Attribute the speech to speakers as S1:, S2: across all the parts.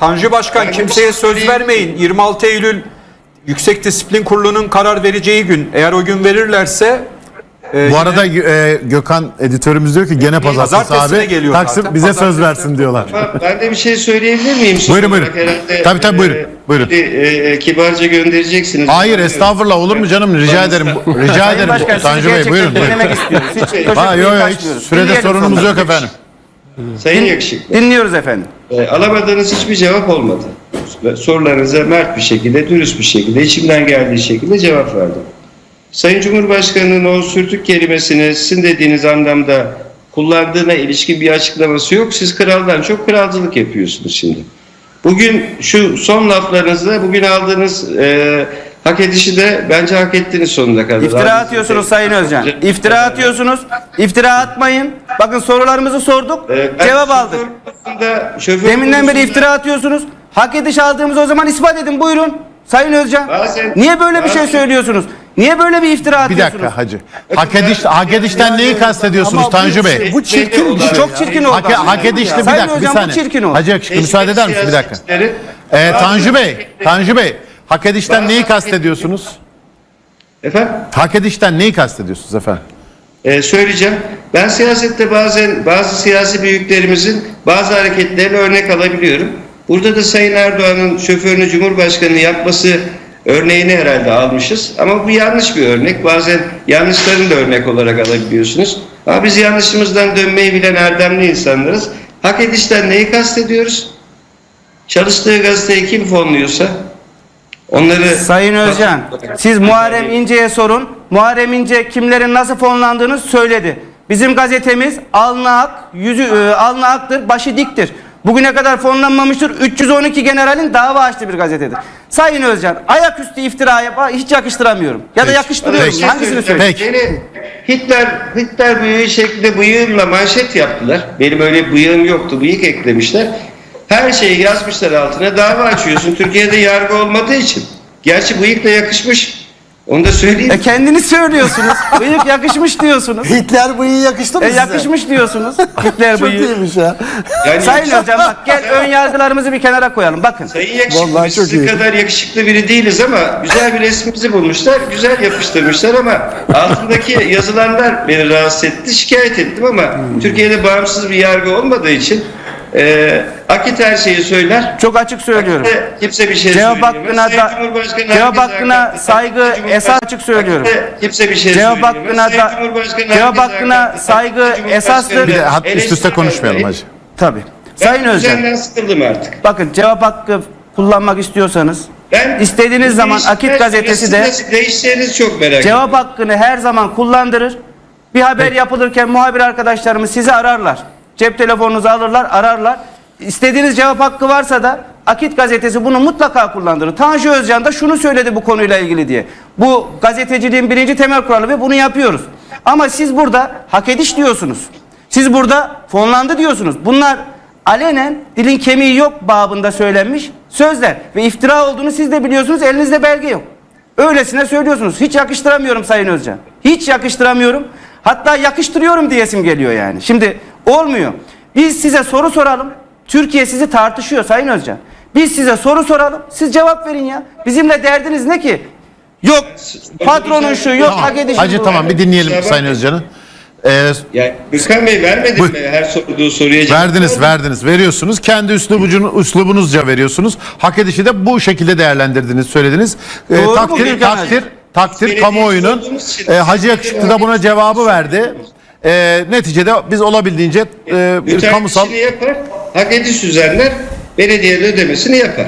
S1: Tanju Başkan
S2: Yani
S1: kimseye söz vermeyin. 26 Eylül Yüksek Disiplin Kurulu'nun karar vereceği gün. Eğer o gün verirlerse e,
S3: Bu arada e, Gökhan editörümüz diyor ki gene pazartesi
S1: Pazartesine
S3: abi.
S1: geliyor
S3: Taksim
S1: zaten.
S3: bize söz
S1: Pazartesi.
S3: versin diyorlar.
S2: Ben de bir şey söyleyebilir miyim? Son
S3: Buyurun,
S2: olarak
S3: buyurun.
S2: herhalde,
S3: Tabii, tabii, buyurun, buyurun.
S2: bir, e, kibarca göndereceksiniz.
S3: Hayır estağfurullah olur mu canım rica ederim. Rica ederim. Tanju Bey buyurun. buyurun.
S4: istiyoruz. Hiç
S3: Ha, yok yok hiç sürede sorunumuz yok efendim.
S2: Sayın Yakışıklı.
S4: Dinliyoruz efendim.
S2: E, alamadığınız hiçbir cevap olmadı. Sorularınıza mert bir şekilde, dürüst bir şekilde, içimden geldiği şekilde cevap verdim. Sayın Cumhurbaşkanı'nın o sürtük kelimesini sizin dediğiniz anlamda kullandığına ilişkin bir açıklaması yok. Siz kraldan çok kralcılık yapıyorsunuz şimdi. Bugün şu son laflarınızda bugün aldığınız e, hak edişi de bence hak ettiniz sonuna kadar.
S4: İftira atıyorsunuz Sayın Özcan. İftira atıyorsunuz. İftira atmayın. Bakın sorularımızı sorduk.
S2: E, ben
S4: Cevap
S2: şoför
S4: aldık.
S2: konusunda- şoför
S4: Deminden beri
S2: konusunda-
S4: iftira atıyorsunuz. Hak ediş aldığımızı o zaman ispat edin. Buyurun. Sayın Özcan.
S2: Bazen-
S4: Niye böyle bir şey
S2: bazen-
S4: söylüyorsunuz? Niye böyle bir iftira
S3: Bir
S4: atıyorsunuz?
S3: dakika hacı. Hak ediş hak edişten neyi kastediyorsunuz Tanju Bey?
S5: Bu çirkin bir şey.
S4: Çok çirkin oldu.
S3: Hak,
S4: ama.
S3: hak edişli bir
S4: Sayın
S3: dakika bir
S4: Hocam, bu
S3: saniye.
S4: çirkin oldu.
S3: Hacı yakışıklı müsaade eder misin bir dakika?
S2: Siyasetçileri-
S3: Ee, Tanju Bey, Tanju Bey hak edişten neyi kastediyorsunuz?
S2: Efendim?
S3: Hak edişten neyi kastediyorsunuz efendim?
S2: Ee, söyleyeceğim. Ben siyasette bazen bazı siyasi büyüklerimizin bazı hareketlerine örnek alabiliyorum. Burada da Sayın Erdoğan'ın şoförünü Cumhurbaşkanı yapması örneğini herhalde almışız. Ama bu yanlış bir örnek. Bazen yanlışlarını da örnek olarak alabiliyorsunuz. Ama biz yanlışımızdan dönmeyi bilen erdemli insanlarız. Hak edişten neyi kastediyoruz? Çalıştığı gazeteyi kim fonluyorsa onları...
S4: Sayın Özcan, siz Muharrem İnce'ye sorun. Muharrem İnce kimlerin nasıl fonlandığını söyledi. Bizim gazetemiz alnı ak, yüzü e, alnı aktır, başı diktir. Bugüne kadar fonlanmamıştır. 312 generalin dava açtığı bir gazetedir. Sayın Özcan, ayaküstü iftiraya ba- hiç yakıştıramıyorum. Ya da
S3: Peki.
S4: yakıştırıyorum.
S3: Peki.
S4: Hangisini söyleyeyim?
S3: Peki.
S2: Beni Hitler, Hitler bıyığı şeklinde bıyığımla manşet yaptılar. Benim öyle bıyığım yoktu. Bıyık eklemişler. Her şeyi yazmışlar altına. Dava açıyorsun. Türkiye'de yargı olmadığı için. Gerçi bıyık da yakışmış. Onu da söyleyeyim.
S4: E kendiniz söylüyorsunuz. Bıyık yakışmış diyorsunuz.
S5: Hitler bıyığı yakıştı mı
S4: E
S5: size?
S4: yakışmış diyorsunuz. Hitler
S5: Çok
S4: bıyığı.
S5: iyiymiş ya.
S2: Yani
S4: Sayın Hocam bak gel ön yargılarımızı bir kenara koyalım. Bakın.
S2: Sayın yakışıklı,
S5: Vallahi
S2: biz
S5: çok
S2: sizin
S5: iyi.
S2: kadar yakışıklı biri değiliz ama güzel bir resmimizi bulmuşlar, güzel yapıştırmışlar ama altındaki yazılanlar beni rahatsız etti, şikayet ettim ama Türkiye'de bağımsız bir yargı olmadığı için e, Akit her şeyi söyler.
S4: Çok açık söylüyorum.
S2: Akit'e Kimse bir şey
S4: Cevap hakkına da cevap hakkına saygı esas açık söylüyorum.
S2: Akit'e Kimse bir şey
S4: Cevap hakkına da- cevap hakkına saygı esastır.
S3: Bir de hat üst üste konuşmayalım hacı.
S4: Tabii.
S2: Ben
S4: Sayın Özcan.
S2: sıkıldım artık.
S4: Bakın cevap hakkı kullanmak istiyorsanız
S2: Ben
S4: istediğiniz zaman Akit gazetesi de
S2: süresinde Değişeceğinizi çok merak
S4: cevap
S2: ediyorum.
S4: hakkını her zaman kullandırır. Bir haber yapılırken muhabir arkadaşlarımız sizi ararlar. Cep telefonunuzu alırlar, ararlar. İstediğiniz cevap hakkı varsa da Akit gazetesi bunu mutlaka kullandırır. Tanju Özcan da şunu söyledi bu konuyla ilgili diye. Bu gazeteciliğin birinci temel kuralı ve bunu yapıyoruz. Ama siz burada hak ediş diyorsunuz. Siz burada fonlandı diyorsunuz. Bunlar alenen dilin kemiği yok babında söylenmiş sözler. Ve iftira olduğunu siz de biliyorsunuz elinizde belge yok. Öylesine söylüyorsunuz. Hiç yakıştıramıyorum Sayın Özcan. Hiç yakıştıramıyorum. Hatta yakıştırıyorum diyesim geliyor yani. Şimdi olmuyor. Biz size soru soralım. Türkiye sizi tartışıyor Sayın Özcan. Biz size soru soralım. Siz cevap verin ya. Bizimle derdiniz ne ki? Yok patronun şu yok
S3: Tamam.
S4: hak edişin
S3: Hacı
S4: bu.
S3: tamam bir dinleyelim Sayın Özcan'ı. Ee,
S2: Ya Gürkan Bey vermedin mi her sorduğu soruya cevap?
S3: verdiniz verdiniz veriyorsunuz. Kendi üslubunu, üslubunuzca veriyorsunuz. Hak edişi de bu şekilde değerlendirdiniz söylediniz. Ee,
S4: Doğru mu
S3: takdir takdir takdir kamuoyunun e, Hacı Yakışıklı da buna cevabı verdi. Ee, neticede biz olabildiğince e, bir
S2: Müteahhit
S3: kamusal
S2: yapar, hak ediş düzenler, belediyenin ödemesini yapar.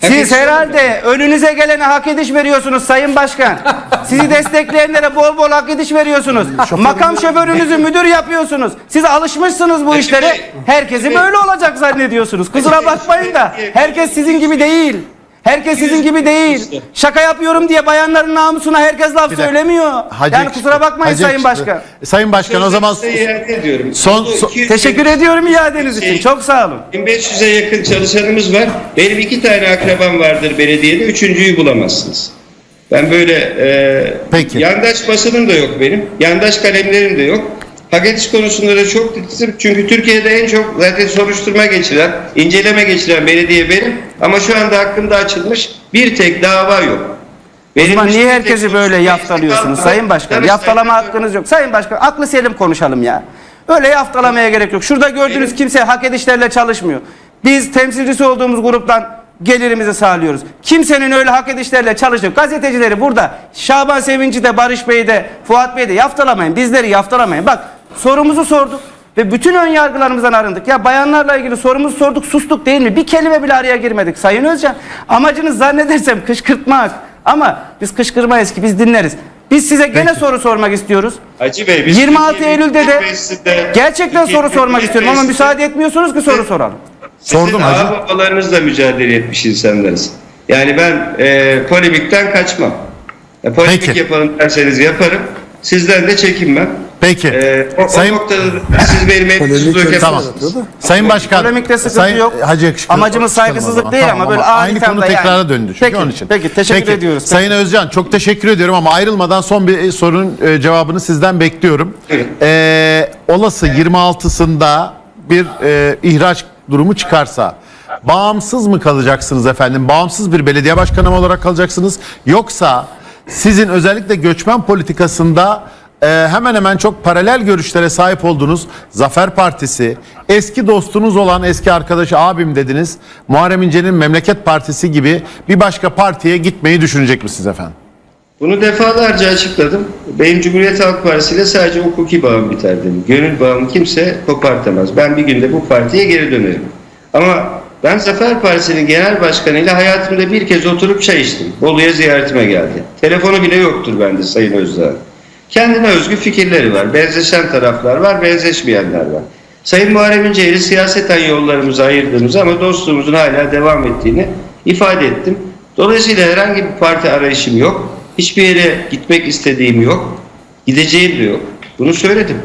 S2: Hak
S4: Siz
S2: ediş-
S4: herhalde önünüze gelene hak ediş veriyorsunuz Sayın Başkan. Sizi destekleyenlere bol bol hak ediş veriyorsunuz. Makam şoförünüzü müdür yapıyorsunuz. Siz alışmışsınız bu işlere. Herkesi böyle olacak zannediyorsunuz. Kusura bakmayın da herkes sizin gibi değil. Herkes sizin gibi değil. Şaka yapıyorum diye bayanların namusuna herkes laf söylemiyor.
S3: Hacı
S4: Yani kusura bakmayın
S3: Hacı
S4: Sayın
S3: Yakışıklı.
S4: Başkan.
S3: Sayın Başkan o zaman
S2: iade ediyorum.
S3: son- son-
S2: 200
S4: Teşekkür ediyorum iadeniz için. Çok sağ olun.
S2: 1500'e yakın çalışanımız var. Benim iki tane akrabam vardır belediyede. Üçüncüyü bulamazsınız. Ben böyle e,
S3: Peki.
S2: yandaş basınım da yok benim. Yandaş kalemlerim de yok. Hagetiş konusunda da çok titizim. Çünkü Türkiye'de en çok zaten soruşturma geçiren, inceleme geçiren belediye benim. Ama şu anda hakkımda açılmış bir tek dava yok.
S4: O zaman
S2: Benim
S4: niye
S2: hiçbir
S4: herkesi böyle yaftalıyorsunuz Sayın Başkan? Yaftalama hakkınız yok. Sayın Başkan aklı selim konuşalım ya. Öyle yaftalamaya gerek yok. Şurada gördüğünüz
S2: Benim-
S4: kimse hak edişlerle çalışmıyor. Biz temsilcisi olduğumuz gruptan gelirimizi sağlıyoruz. Kimsenin öyle hak edişlerle çalışıyor. Gazetecileri burada Şaban Sevinci de Barış Bey de Fuat Bey de yaftalamayın. Bizleri yaftalamayın. Bak sorumuzu sorduk ve bütün ön yargılarımızdan arındık. Ya bayanlarla ilgili sorumuzu sorduk sustuk değil mi? Bir kelime bile araya girmedik Sayın Özcan. Amacınız zannedersem kışkırtmak. Ama biz kışkırmayız ki biz dinleriz. Biz size gene soru sormak istiyoruz.
S2: Hacı Bey biz
S4: 26
S2: Türkiye
S4: Eylül'de de gerçekten soru sormak istiyorum ama müsaade etmiyorsunuz ki soru soralım.
S3: Sordum
S2: Sizin
S3: hacı.
S2: ağababalarınızla mücadele etmiş insanlarız. Yani ben e, polemikten kaçmam. E, polemik
S3: Peki.
S2: yapalım derseniz yaparım. Sizden de çekinmem.
S3: Peki.
S2: E, o,
S3: Sayın
S2: o noktada da siz benim elinizde
S5: Polemik
S3: Tamam.
S2: dökemezsiniz.
S3: Sayın Başkan.
S4: Polemikte sıkıntı
S3: Sayın
S4: yok.
S3: Hacı Yakışıklı.
S4: Amacımız saygısızlık değil
S3: Tamam
S4: ama böyle
S3: Aynı konu tekrara
S4: yani.
S3: döndü çünkü
S4: Peki,
S3: onun için.
S4: peki, teşekkür ediyoruz.
S3: Sayın Özcan çok teşekkür ediyorum ama ayrılmadan son bir e, sorunun e, cevabını sizden bekliyorum.
S2: Evet.
S3: Ee, olası 26'sında bir e, ihraç durumu çıkarsa bağımsız mı kalacaksınız efendim? Bağımsız bir belediye başkanı mı olarak kalacaksınız? Yoksa sizin özellikle göçmen politikasında e, hemen hemen çok paralel görüşlere sahip olduğunuz Zafer Partisi, eski dostunuz olan eski arkadaşı abim dediniz, Muharrem İnce'nin Memleket Partisi gibi bir başka partiye gitmeyi düşünecek misiniz efendim?
S2: Bunu defalarca açıkladım. Benim Cumhuriyet Halk Partisi ile sadece hukuki bağım biter dedim. Gönül bağımı kimse kopartamaz. Ben bir günde bu partiye geri dönerim. Ama ben Zafer Partisi'nin genel başkanıyla hayatımda bir kez oturup çay içtim. Bolu'ya ziyaretime geldi. Telefonu bile yoktur bende Sayın Özdağ. Kendine özgü fikirleri var. Benzeşen taraflar var, benzeşmeyenler var. Sayın Muharrem İnce ile siyaseten yollarımızı ayırdığımızı ama dostluğumuzun hala devam ettiğini ifade ettim. Dolayısıyla herhangi bir parti arayışım yok. Hiçbir yere gitmek istediğim yok. Gideceğim de yok. Bunu söyledim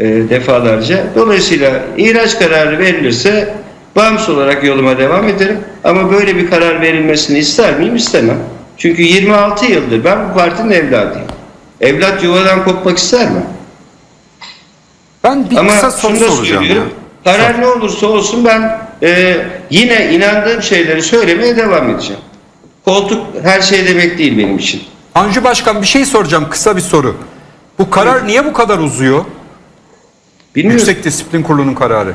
S2: e, defalarca. Dolayısıyla ihraç kararı verilirse bağımsız olarak yoluma devam ederim. Ama böyle bir karar verilmesini ister miyim? İstemem. Çünkü 26 yıldır ben bu partinin evladıyım. Evlat yuvadan kopmak ister mi?
S1: Ben bir
S2: Ama
S1: kısa soru soracağım. ya.
S2: Karar ne olursa olsun ben e, yine inandığım şeyleri söylemeye devam edeceğim. Koltuk her şey demek değil benim için.
S1: Tanju Başkan bir şey soracağım kısa bir soru. Bu karar niye bu kadar uzuyor?
S2: Bilmiyorum.
S1: Yüksek Disiplin Kurulu'nun kararı.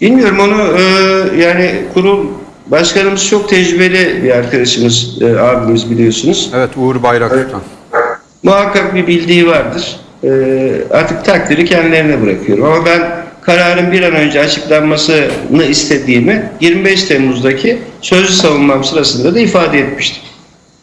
S2: Bilmiyorum onu e, yani kurul başkanımız çok tecrübeli bir arkadaşımız, e, abimiz biliyorsunuz.
S1: Evet Uğur Bayraktar.
S2: Muhakkak bir bildiği vardır. E, artık takdiri kendilerine bırakıyorum. Ama ben kararın bir an önce açıklanmasını istediğimi 25 Temmuz'daki sözlü savunmam sırasında da ifade etmiştim.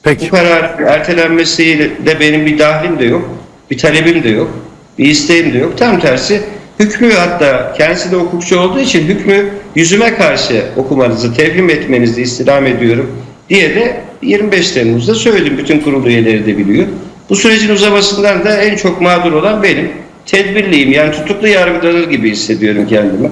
S3: Peki.
S2: Bu karar ertelenmesiyle de benim bir dahlim de yok, bir talebim de yok, bir isteğim de yok. Tam tersi hükmü hatta kendisi de hukukçu olduğu için hükmü yüzüme karşı okumanızı, tevhim etmenizi istirham ediyorum diye de 25 Temmuz'da söyledim. Bütün kurul üyeleri de biliyor. Bu sürecin uzamasından da en çok mağdur olan benim. Tedbirliyim yani tutuklu yargılanır gibi hissediyorum kendimi.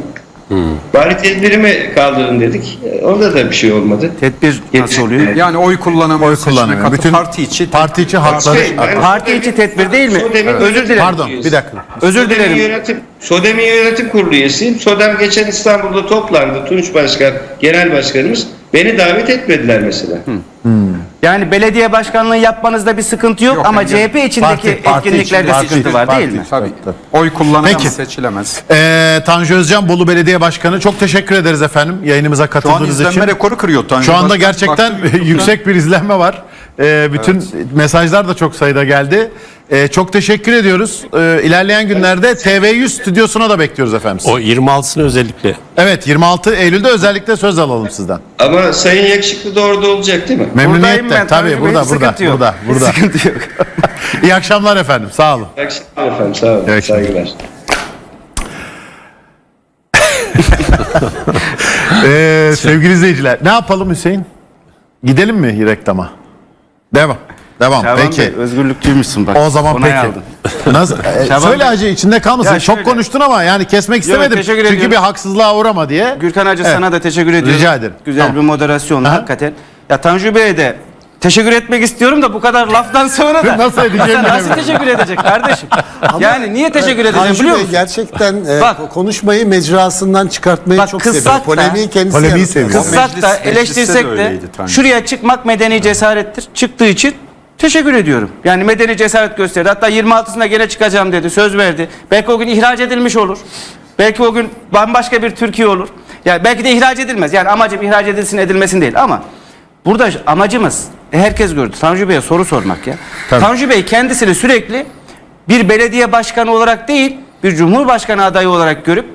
S2: Bari tedbirimi kaldırın dedik. Orada da bir şey olmadı.
S4: Tedbir nasıl oluyor?
S1: Yani oy kullanamıyor.
S3: Oy kullanamıyor. Bütün
S1: parti içi.
S3: parti içi hakları.
S2: Şey, ben-
S4: Parti içi tedbir değil mi?
S2: Sodem'in
S4: Özür
S2: yönetim
S4: dilerim.
S3: Pardon bir dakika.
S4: Özür
S2: Sodem'in
S4: dilerim.
S2: Yönetim, Sodem'in yönetim kurulu üyesiyim. Sodem geçen İstanbul'da toplandı. Tunç Başkan, Genel Başkanımız. Beni davet etmediler mesela.
S4: Yani belediye başkanlığı yapmanızda bir sıkıntı yok,
S1: Yok,
S4: ama
S1: yani
S4: CHP içindeki
S3: Parti- parti
S4: etkinliklerde
S3: içinde-
S4: sıkıntı
S3: parti-
S4: var
S3: parti-
S4: değil mi?
S1: Tabii.
S3: Tabii.
S1: Oy kullanamaz,
S3: Peki.
S1: seçilemez.
S3: Ee, Tanju Özcan Bolu Belediye Başkanı çok teşekkür ederiz efendim yayınımıza
S1: Şu an
S3: katıldığınız için.
S1: izlenme rekoru kırıyor Tanju
S3: Şu anda
S1: Başkan.
S3: gerçekten
S1: Baktım YouTube'da.
S3: yüksek bir izlenme var. Ee, bütün mesajlar da çok sayıda geldi. Ee, çok teşekkür ediyoruz. Ee, ilerleyen günlerde TV100 stüdyosuna da bekliyoruz efendim.
S6: O 26'sını özellikle.
S3: Evet 26 Eylül'de özellikle söz alalım sizden.
S2: Ama Sayın Yakışıklı da orada olacak değil mi?
S3: Memnuniyetle.
S4: ben,
S3: Tabii
S4: Bey,
S3: burada burada
S4: yok.
S3: burada burada.
S4: Sıkıntı yok.
S3: İyi akşamlar efendim. Sağ olun.
S2: İyi akşamlar efendim. Sağ olun.
S3: Evet,
S2: Saygılar.
S3: Ee, sevgili izleyiciler ne yapalım Hüseyin? Gidelim mi reklama? Devam. Devam.
S4: Şaban
S3: peki.
S4: Bey, özgürlükçüymüşsün bak.
S3: O zaman
S4: Onay
S3: peki.
S4: aldın.
S3: Nasıl?
S4: Şaban
S3: söyle
S4: Bey-
S3: Hacı içinde kalmasın.
S4: Ya
S3: Çok
S4: şöyle-
S3: konuştun ama yani kesmek istemedim.
S4: teşekkür
S3: Çünkü
S4: ediyorum.
S3: bir haksızlığa uğrama diye.
S4: Gürkan Hacı
S3: Evet.
S4: sana da teşekkür ediyorum.
S3: Rica ederim.
S4: Güzel
S3: Tamam.
S4: bir moderasyonla
S3: Aha.
S4: hakikaten. Ya Tanju Bey'e de teşekkür etmek istiyorum da bu kadar laftan sonra da
S3: Nasıl edeceğimi
S4: nasıl
S3: bilemiyorum.
S4: teşekkür edecek kardeşim? yani niye teşekkür edeceğim
S5: Tanju
S4: biliyor
S5: Bey
S4: musun?
S5: gerçekten e,
S4: Bak.
S5: konuşmayı mecrasından çıkartmayı
S4: Bak,
S5: çok seviyor.
S4: da-
S5: Polemiği kendisi
S3: Polemiği seviyor.
S4: Kızsak
S1: meclis-
S4: da
S1: mecliste de
S4: eleştirsek de
S1: öyleydi Tanju.
S4: şuraya çıkmak medeni cesarettir. Çıktığı için teşekkür ediyorum. Yani medeni cesaret gösterdi. Hatta 26'sında gene çıkacağım dedi. Söz verdi. Belki o gün ihraç edilmiş olur. Belki o gün bambaşka bir Türkiye olur. Yani belki de ihraç edilmez. Yani amacım ihraç edilsin edilmesin değil ama burada amacımız herkes gördü. Tanju Bey'e soru sormak ya.
S3: Tabii.
S4: Tanju Bey kendisini sürekli bir belediye başkanı olarak değil bir cumhurbaşkanı adayı olarak görüp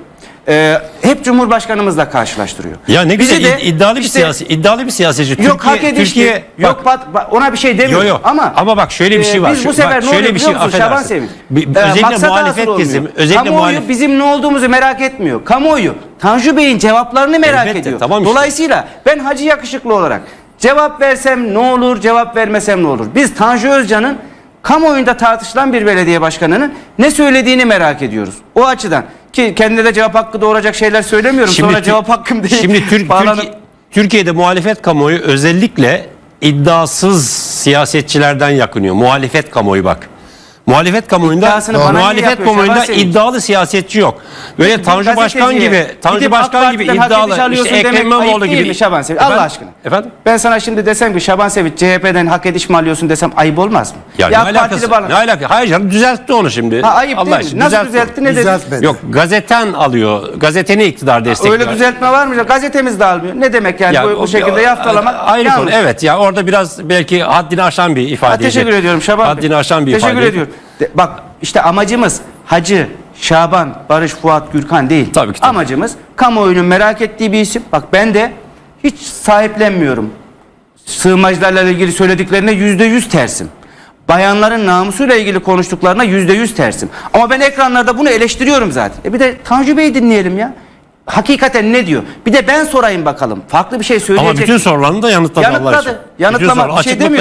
S4: e, hep cumhurbaşkanımızla karşılaştırıyor.
S6: Ya ne
S4: Bizi
S6: güzel
S4: de
S6: id- iddialı bir
S4: işte-
S6: siyasi iddialı bir siyasetçi.
S4: Yok
S6: Türkiye,
S4: hak edişti.
S6: Türkiye
S4: yok
S6: bak,
S4: bat- ba- ona bir şey demiyorum.
S6: Yo, yo.
S4: Ama
S6: Ama bak şöyle bir şey var.
S4: Biz
S6: Şu-
S4: bu sefer
S6: bak
S4: ne
S6: şöyle bir şey,
S4: musun Şaban?
S6: Bir-
S4: Ee,
S6: özellikle muhalefet kesimi, özellikle
S4: Kamuoyu
S6: muhalef-
S4: bizim ne olduğumuzu merak etmiyor. Kamuoyu Tanju Bey'in cevaplarını merak
S6: Elbette,
S4: ediyor.
S6: tamam işte.
S4: Dolayısıyla ben Hacı Yakışıklı olarak cevap versem ne olur, cevap vermesem ne olur? Biz Tanju Özcan'ın kamuoyunda tartışılan bir belediye başkanının ne söylediğini merak ediyoruz. O açıdan ki kendine de cevap hakkı doğuracak şeyler söylemiyorum. Sonra
S6: Tür-
S4: cevap hakkım değil.
S6: Şimdi Türk, Türkiye- Türkiye'de muhalefet kamuoyu özellikle iddiasız siyasetçilerden yakınıyor. Muhalefet kamuoyu bak. Muhalefet kamuoyunda muhalefet kamuoyunda iddialı siyasetçi yok. Böyle Tanju Başkan gibi, Tanju Başkan gibi iddialı işte Ekrem
S4: demek
S6: İmamoğlu gibi.
S4: Şaban Sevinç? Allah aşkına.
S6: Efendim?
S4: Ben sana şimdi desem ki Şaban Sevinç CHP'den hak ediş mi alıyorsun desem ayıp olmaz mı?
S6: Ya, ne
S4: AK
S6: alakası?
S4: Bana-
S6: Ne alakası? Hayır canım düzeltti onu şimdi.
S4: Ha, ayıp
S6: Allah
S4: değil mi?
S6: aşkına,
S4: Nasıl
S6: düzeltti
S4: ne dedi?
S5: Düzeltmedi.
S6: Yok gazeten alıyor. Gazeteni iktidar destekliyor.
S4: Öyle düzeltme var mı? Gazetemiz de almıyor. Ne demek yani
S6: Ya
S4: bu, bu şekilde yaftalamak?
S6: Ayrı konu. Evet ya orada biraz belki haddini aşan bir ifade.
S4: Teşekkür ediyorum Şaban Bey.
S6: Haddini aşan bir
S4: Teşekkür
S6: ifade.
S4: ediyorum. De- bak işte amacımız Hacı, Şaban, Barış, Fuat, Gürkan değil.
S6: Tabii ki, tabii.
S4: Amacımız kamuoyunun merak ettiği bir isim. Bak ben de hiç sahiplenmiyorum. Sığınmacılarla ilgili söylediklerine yüzde yüz tersim. Bayanların namusuyla ilgili konuştuklarına yüzde yüz tersim. Ama ben ekranlarda bunu eleştiriyorum zaten. E bir de Tanju Bey'i dinleyelim ya. Hakikaten ne diyor? Bir de ben sorayım bakalım. Farklı bir şey söyleyecek.
S6: Ama bütün sorularını da yanıtladı
S4: Yanıtladı.
S6: için. Bütün
S4: Yanıtlama
S6: sorular
S4: bir şey demiyorum.